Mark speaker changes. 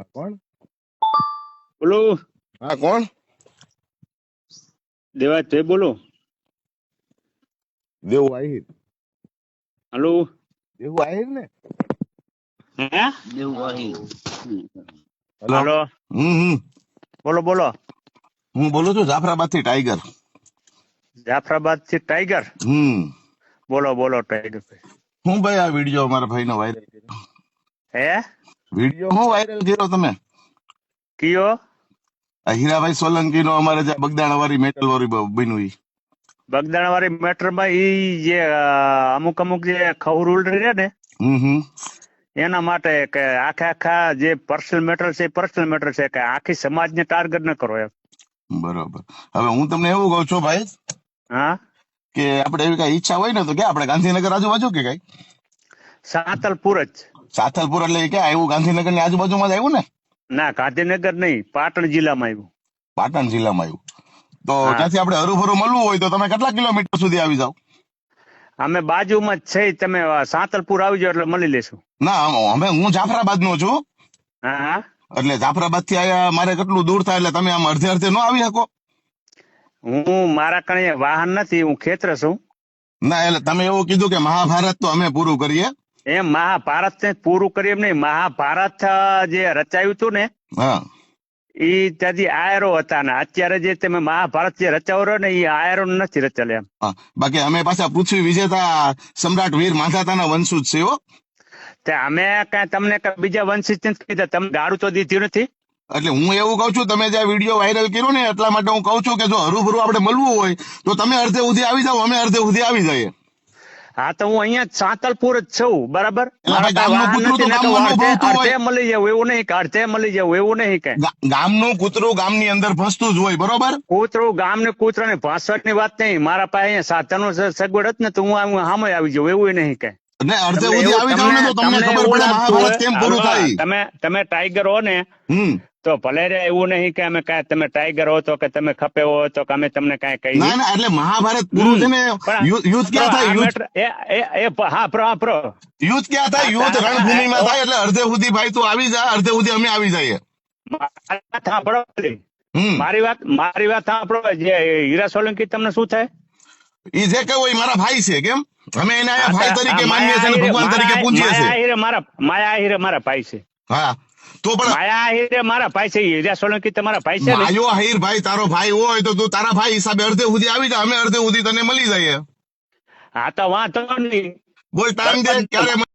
Speaker 1: હા કોણ?
Speaker 2: બોલો.
Speaker 1: હા કોણ?
Speaker 2: દેવાજભાઈ બોલો.
Speaker 1: દેવ આહિર
Speaker 2: હલો.
Speaker 1: દેવ આહિર ને?
Speaker 2: હે?
Speaker 1: આહિર
Speaker 2: હલો.
Speaker 1: હમ હમ.
Speaker 2: બોલો બોલો.
Speaker 1: હું બોલું છું જાફરાબાદથી ટાઈગર.
Speaker 2: જાફરાબાદથી ટાઈગર?
Speaker 1: હમ.
Speaker 2: બોલો બોલો ટાઈગર ભાઈ.
Speaker 1: હું ભાઈ આ વીડિયો મારા ભાઈનો વાયરલ કર્યો.
Speaker 2: હે?
Speaker 1: વીડિયો હું વાયરલ કર્યો તમે?
Speaker 2: કયો?
Speaker 1: આ હીરાભાઈ સોલંકી નો અમારે જે બગદાણા વાળી મેટલ વાળી બન્યું ઈ.
Speaker 2: બગદાણા વાળી મેટરમાં ઈ જે અ, અમુક અમુક જે ખવરુલ રહે ને
Speaker 1: હમ હમ.
Speaker 2: એના માટે કે આખે આખા જે પર્સનલ મેટર છે પર્સનલ મેટર છે કે આખી સમાજને ટાર્ગેટ ન કરો એમ.
Speaker 1: બરોબર. હવે હું તમને એવું કહું છું ભાઈ
Speaker 2: હા?
Speaker 1: કે આપણે એવી કઈ ઈચ્છા હોય ને તો કે આપણે ગાંધીનગર આજુબાજુ કે કઈ?
Speaker 2: સાંતલપુર જ.
Speaker 1: સાથલપુર એટલે ક્યાં આવ્યું? ગાંધીનગરની આજુબાજુમાં જ આવ્યું ને?
Speaker 2: ના ગાંધીનગર નહીં પાટણ જિલ્લામાં આવ્યું.
Speaker 1: પાટણ જિલ્લામાં આવ્યું. તો. ત્યાંથી આપણે હરુભરું મળવું હોય તો તમે કેટલા કિલોમીટર સુધી આવી જાવ
Speaker 2: અમે બાજુમાં જ છે તમે સાંતલપુર આવી જાઓ એટલે મળી લેશું.
Speaker 1: ના અમે હું જાફરાબાદ નો છું.
Speaker 2: હા હા.
Speaker 1: એટલે જાફરાબાદથી આયા મારે કેટલું દૂર થાય એટલે તમે આમ અડધે અડધે નો આવી શકો.
Speaker 2: હું મારા કણે વાહન નથી હું ખેતર છું.
Speaker 1: ના એટલે તમે એવું કીધું કે મહાભારત તો અમે પૂરું કરીએ.
Speaker 2: એમ મહાભારત ને પૂરું કરી એમ નહીં. મહાભારત જે રચાયું હતું ને
Speaker 1: હા.
Speaker 2: ઈ ત્યાંથી આયરો હતા ને. અત્યારે જે તમે મહાભારત જે રચાવો રહ્યો ને એ આયરો નથી રચેલ એમ.
Speaker 1: બાકી અમે પાછા પૃથ્વી વિજેતા સમ્રાટ વીર માંધાતાના વંશુજ છે હો.
Speaker 2: તે અમે કઈ તમને બીજા નથી કીધા. તમે ગાડું તો દીધું નથી.
Speaker 1: એટલે હું એવું કઉ છું તમે જે આ વીડિયો વાયરલ કર્યો ને એટલા માટે હું કઉ છું કે જો હરુભરું આપણે મળવું હોય તો તમે અર્ધે સુધી આવી જાઓ અમે અર્ધે સુધી આવી જઈએ.
Speaker 2: હા તો હું અહીંયા સાંતલપુર જ છું બરાબર?
Speaker 1: ગામનું
Speaker 2: ને અડધે મળી જવું એવું નહીં અડધે મળી જવું એવું નહીં
Speaker 1: કે. ગામનું કૂતરું ગામની અંદર ફસતું જ હોય બરોબર?
Speaker 2: કૂતરું ગામ ને કૂતરા ને ભાષણની વાત નહીં મારા પાસે અહીંયા સાધનો સગવડ જ ને તો હું સામે આવી જાઉં એવું નહીં કે.
Speaker 1: એટલે અડધે સુધી આવી જાવ ને તો તમને
Speaker 2: તમને
Speaker 1: ખબર પડે મહાભારત કેમ પૂરું થાય.
Speaker 2: તમે તમે ટાઈગર હો ને તો ભલે રે એવું નહીં કે અમે કાંઈ તમે ટાઈગર હો તો કે તમે ખપે હો તો કે અમે તમને કાંઈ કહી
Speaker 1: ના ના એટલે મહાભારત પૂરું છે ને યુદ્ધ ક્યાં થાય? યુદ્ધ
Speaker 2: એ એ હા પ્રો હા પ્રો.
Speaker 1: યુદ્ધ ક્યાં થાય? યુદ્ધ રણભૂમિમાં થાય એટલે અર્ધે સુધી ભાઈ તું આવી જા અર્ધે સુધી અમે આવી જઈએ.
Speaker 2: મારી વાત સાંભળો મારી વાત મારી વાત સાંભળો. જે હીરા સોલંકી તમને શું થાય?
Speaker 1: એ જે કહો એ મારા ભાઈ છે કેમ? અમે એને ભાઈ તરીકે માનીએ છીએ ભગવાન તરીકે પૂજીએ
Speaker 2: માયા
Speaker 1: છીએ.
Speaker 2: આહીરે મારા માયા આહીરે મારા ભાઈ છે.
Speaker 1: હા. તો પણ
Speaker 2: માયા આહીરે મારા ભાઈ છે હીરા સોલંકી તમારા ભાઈ છે
Speaker 1: માયો હહીર ભાઈ તારો ભાઈ હોય તો તું તારા ભાઈ હિસાબે અડધે સુધી આવી જા અમે અડધે સુધી તને મળી જઈએ.
Speaker 2: હા તો વાંધો નહીં.
Speaker 1: બોલ ટાઈમ દે ક્યારે